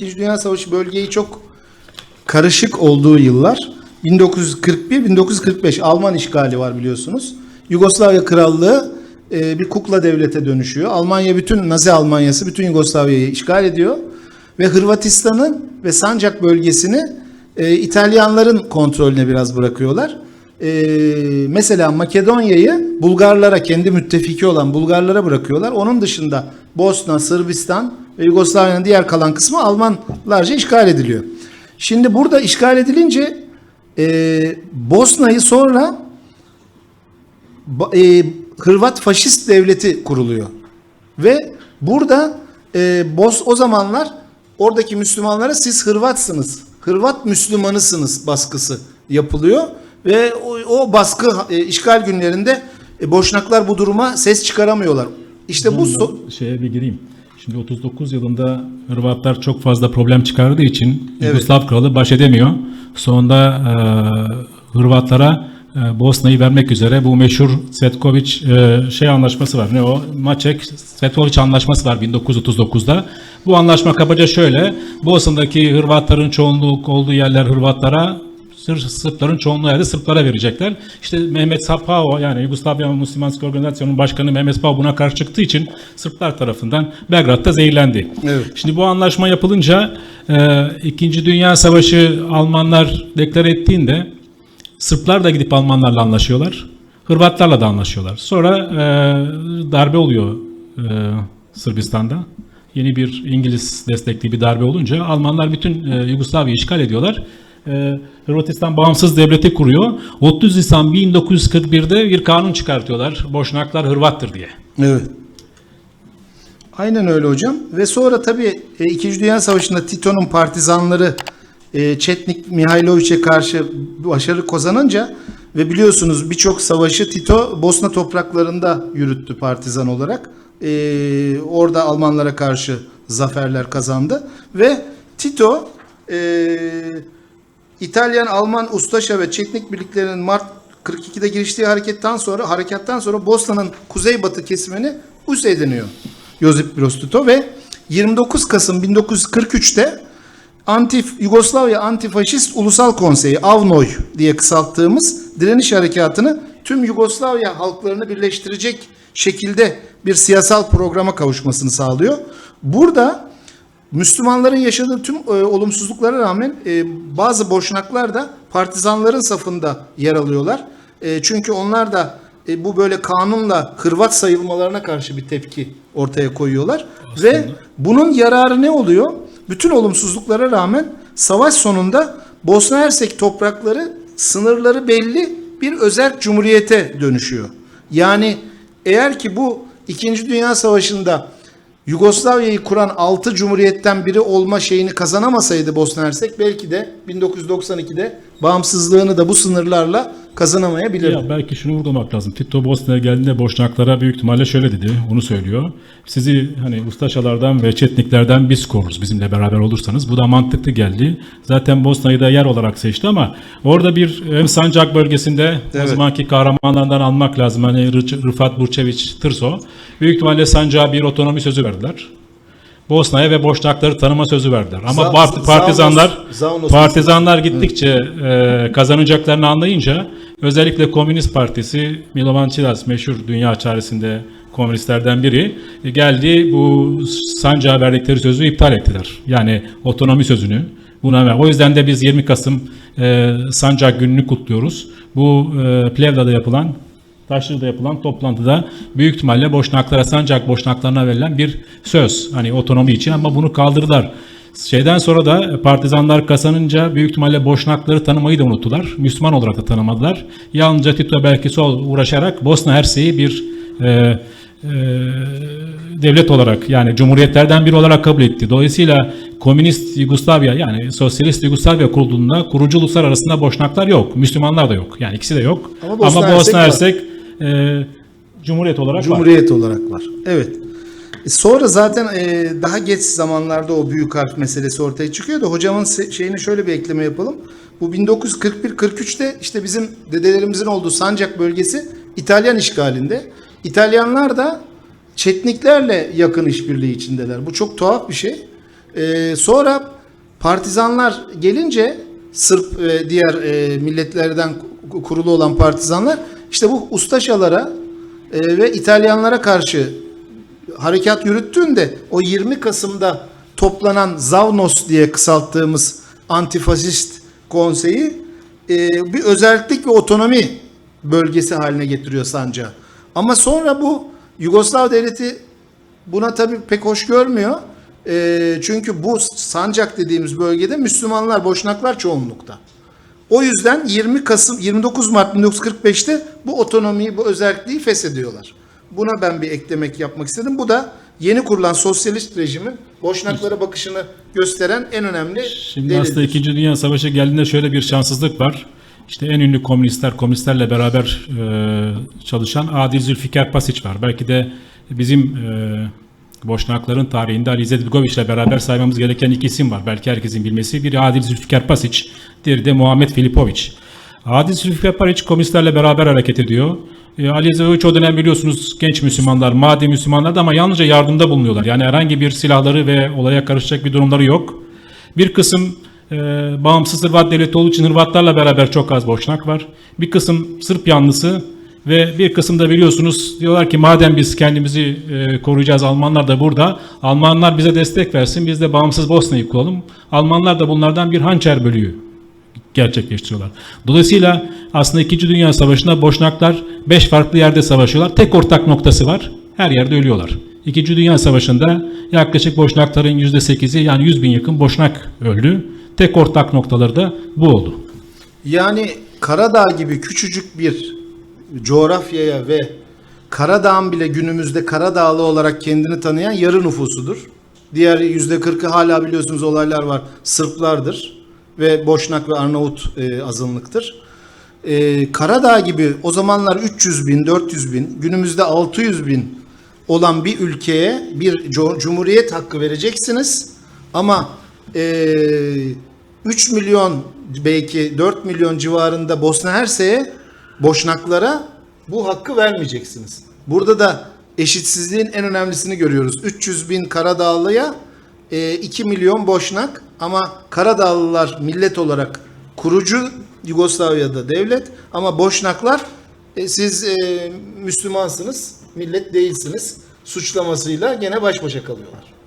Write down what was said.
İkinci Dünya Savaşı bölgeyi çok karışık olduğu yıllar. 1941-1945 Alman işgali var biliyorsunuz. Yugoslavya Krallığı e, bir kukla devlete dönüşüyor. Almanya bütün Nazi Almanyası bütün Yugoslavya'yı işgal ediyor ve Hırvatistan'ın ve Sancak bölgesini e, İtalyanların kontrolüne biraz bırakıyorlar. E, mesela Makedonya'yı Bulgarlara kendi müttefiki olan Bulgarlara bırakıyorlar. Onun dışında Bosna, Sırbistan Yugoslavya'nın diğer kalan kısmı Almanlarca işgal ediliyor. Şimdi burada işgal edilince e, Bosna'yı sonra e, Hırvat faşist devleti kuruluyor. Ve burada e, Bos o zamanlar oradaki Müslümanlara siz Hırvatsınız, Hırvat Müslümanısınız baskısı yapılıyor. Ve o, o baskı e, işgal günlerinde e, Boşnaklar bu duruma ses çıkaramıyorlar. İşte bu so- şeye bir gireyim. Şimdi 39 yılında Hırvatlar çok fazla problem çıkardığı için Evet. Yugoslav kralı baş edemiyor. Sonunda e, Hırvatlara e, Bosna'yı vermek üzere bu meşhur Svetković e, şey anlaşması var. Ne o? Maçek Svetković anlaşması var 1939'da. Bu anlaşma kabaca şöyle. Bosna'daki Hırvatların çoğunluk olduğu yerler Hırvatlara Sır, Sırpların çoğunluğu yerde Sırplara verecekler. İşte Mehmet Sapao yani Yugoslavya Müslümanlık Organizasyonu'nun başkanı Mehmet Sapao buna karşı çıktığı için Sırplar tarafından Belgrad'da zehirlendi. Evet. Şimdi bu anlaşma yapılınca e, İkinci Dünya Savaşı Almanlar deklare ettiğinde Sırplar da gidip Almanlarla anlaşıyorlar. Hırvatlarla da anlaşıyorlar. Sonra e, darbe oluyor e, Sırbistan'da. Yeni bir İngiliz destekli bir darbe olunca Almanlar bütün e, Yugoslavya'yı işgal ediyorlar. E, Hırvatistan bağımsız devleti kuruyor. 30 Nisan 1941'de bir kanun çıkartıyorlar. Boşnaklar Hırvattır diye. Evet. Aynen öyle hocam. Ve sonra tabii e, İkinci Dünya Savaşı'nda Tito'nun partizanları e, Çetnik Mihailovic'e karşı başarı kazanınca ve biliyorsunuz birçok savaşı Tito Bosna topraklarında yürüttü partizan olarak. E, orada Almanlara karşı zaferler kazandı ve Tito e, İtalyan, Alman, Ustaşa ve Çetnik birliklerinin Mart 42'de giriştiği hareketten sonra harekattan sonra Bosna'nın kuzeybatı kesimini Us ediniyor. Josip Broz Tito ve 29 Kasım 1943'te Antif Yugoslavya Antifaşist Ulusal Konseyi AVNOY diye kısalttığımız direniş harekatını tüm Yugoslavya halklarını birleştirecek şekilde bir siyasal programa kavuşmasını sağlıyor. Burada Müslümanların yaşadığı tüm e, olumsuzluklara rağmen e, bazı boşnaklar da partizanların safında yer alıyorlar. E, çünkü onlar da e, bu böyle kanunla Hırvat sayılmalarına karşı bir tepki ortaya koyuyorlar. Ve bunun yararı ne oluyor? Bütün olumsuzluklara rağmen savaş sonunda Bosna Hersek toprakları sınırları belli bir özel cumhuriyete dönüşüyor. Yani eğer ki bu İkinci Dünya Savaşı'nda Yugoslavya'yı kuran 6 cumhuriyetten biri olma şeyini kazanamasaydı Bosna Hersek belki de 1992'de bağımsızlığını da bu sınırlarla kazanamayabilirdi. Ya belki şunu vurgulamak lazım. Tito Bosna'ya geldiğinde Boşnaklara büyük ihtimalle şöyle dedi. Onu söylüyor. Sizi hani Ustaşalardan ve Çetniklerden biz koruruz bizimle beraber olursanız. Bu da mantıklı geldi. Zaten Bosna'yı da yer olarak seçti ama orada bir hem Sancak bölgesinde Evet. o zamanki kahramanlardan almak lazım. Hani Rıfat Burçeviç Tırso. Büyük ihtimalle Sancak'a bir otonomi sözü verdiler. Bosna'ya ve Boşnakları tanıma sözü verdiler. Ama Za- part- partizanlar Zaunos- partizanlar gittikçe e, kazanacaklarını anlayınca özellikle Komünist Partisi Milovan Čidas meşhur dünya çaresinde komünistlerden biri e, geldi bu sancağa verdikleri sözü iptal ettiler. Yani otonomi sözünü. Buna. O yüzden de biz 20 Kasım e, Sancak gününü kutluyoruz. Bu e, Plevna'da yapılan Taşlı'da yapılan toplantıda büyük ihtimalle Boşnaklara, Sancak Boşnaklarına verilen bir söz. Hani otonomi için ama bunu kaldırdılar. Şeyden sonra da partizanlar kazanınca büyük ihtimalle Boşnakları tanımayı da unuttular. Müslüman olarak da tanımadılar. Yalnızca Tito belki sol uğraşarak Bosna Hersek'i bir e, e, devlet olarak yani cumhuriyetlerden biri olarak kabul etti. Dolayısıyla komünist Yugoslavya yani sosyalist Yugoslavya kurulduğunda kurucu uluslar arasında Boşnaklar yok. Müslümanlar da yok. Yani ikisi de yok. Ama Ama Bosna Bosna, Hersek. Hersek e, Cumhuriyet olarak var. Cumhuriyet olarak var. Evet. E, Sonra zaten e, daha geç zamanlarda o büyük harf meselesi ortaya çıkıyor da hocamın şeyini şöyle bir ekleme yapalım. Bu 1941-43'te işte bizim dedelerimizin olduğu Sancak bölgesi İtalyan işgalinde. İtalyanlar da Çetniklerle yakın işbirliği içindeler. Bu çok tuhaf bir şey. Ee, sonra partizanlar gelince Sırp ve diğer e, milletlerden ku- kurulu olan partizanlar işte bu ustaşalara e, ve İtalyanlara karşı harekat yürüttüğünde o 20 Kasım'da toplanan Zavnos diye kısalttığımız antifaşist konseyi e, bir özellik ve otonomi bölgesi haline getiriyor sancağı. Ama sonra bu Yugoslav devleti buna tabii pek hoş görmüyor. E, çünkü bu sancak dediğimiz bölgede Müslümanlar, Boşnaklar çoğunlukta. O yüzden 20 Kasım 29 Mart 1945'te bu otonomiyi, bu özelliği feshediyorlar. Buna ben bir eklemek yapmak istedim. Bu da yeni kurulan sosyalist rejimin Boşnaklara bakışını gösteren en önemli Şimdi delildir. aslında İkinci Dünya Savaşı geldiğinde şöyle bir şanssızlık var. İşte en ünlü komünistler, komünistlerle beraber e, çalışan Adil Zülfikar Pasiç var. Belki de bizim e, Boşnakların tarihinde Ali İzzet ile beraber saymamız gereken iki isim var. Belki herkesin bilmesi. Biri Adil Zülfikar Pasiç, de Muhammed Filipoviç. Adil Zülfikar Pasiç komünistlerle beraber hareket ediyor. E, Ali Bilgoviç o dönem biliyorsunuz genç Müslümanlar, madi Müslümanlar da ama yalnızca yardımda bulunuyorlar. Yani herhangi bir silahları ve olaya karışacak bir durumları yok. Bir kısım e, bağımsız Hırvat devleti olduğu için Hırvatlarla beraber çok az boşnak var. Bir kısım Sırp yanlısı ve bir kısım da biliyorsunuz diyorlar ki madem biz kendimizi e, koruyacağız Almanlar da burada. Almanlar bize destek versin biz de bağımsız Bosna'yı kuralım. Almanlar da bunlardan bir hançer bölüğü gerçekleştiriyorlar. Dolayısıyla aslında 2. Dünya Savaşı'nda Boşnaklar 5 farklı yerde savaşıyorlar. Tek ortak noktası var. Her yerde ölüyorlar. 2. Dünya Savaşı'nda yaklaşık Boşnakların %8'i yani 100 bin yakın Boşnak öldü. Tek ortak noktaları da bu oldu. Yani Karadağ gibi küçücük bir coğrafyaya ve Karadağ'ın bile günümüzde Karadağlı olarak kendini tanıyan yarı nüfusudur. Diğer yüzde kırkı hala biliyorsunuz olaylar var. Sırplardır ve Boşnak ve Arnavut e, azınlıktır. E, Karadağ gibi o zamanlar 300 bin, 400 bin, günümüzde 600 bin olan bir ülkeye bir cumhuriyet hakkı vereceksiniz. Ama e, 3 milyon belki 4 milyon civarında Bosna Hersek'e Boşnaklara bu hakkı vermeyeceksiniz. Burada da eşitsizliğin en önemlisini görüyoruz. 300 bin Karadağlı'ya e, 2 milyon Boşnak ama Karadağlılar millet olarak kurucu Yugoslavya'da devlet ama Boşnaklar e, siz e, Müslümansınız, millet değilsiniz suçlamasıyla gene baş başa kalıyorlar.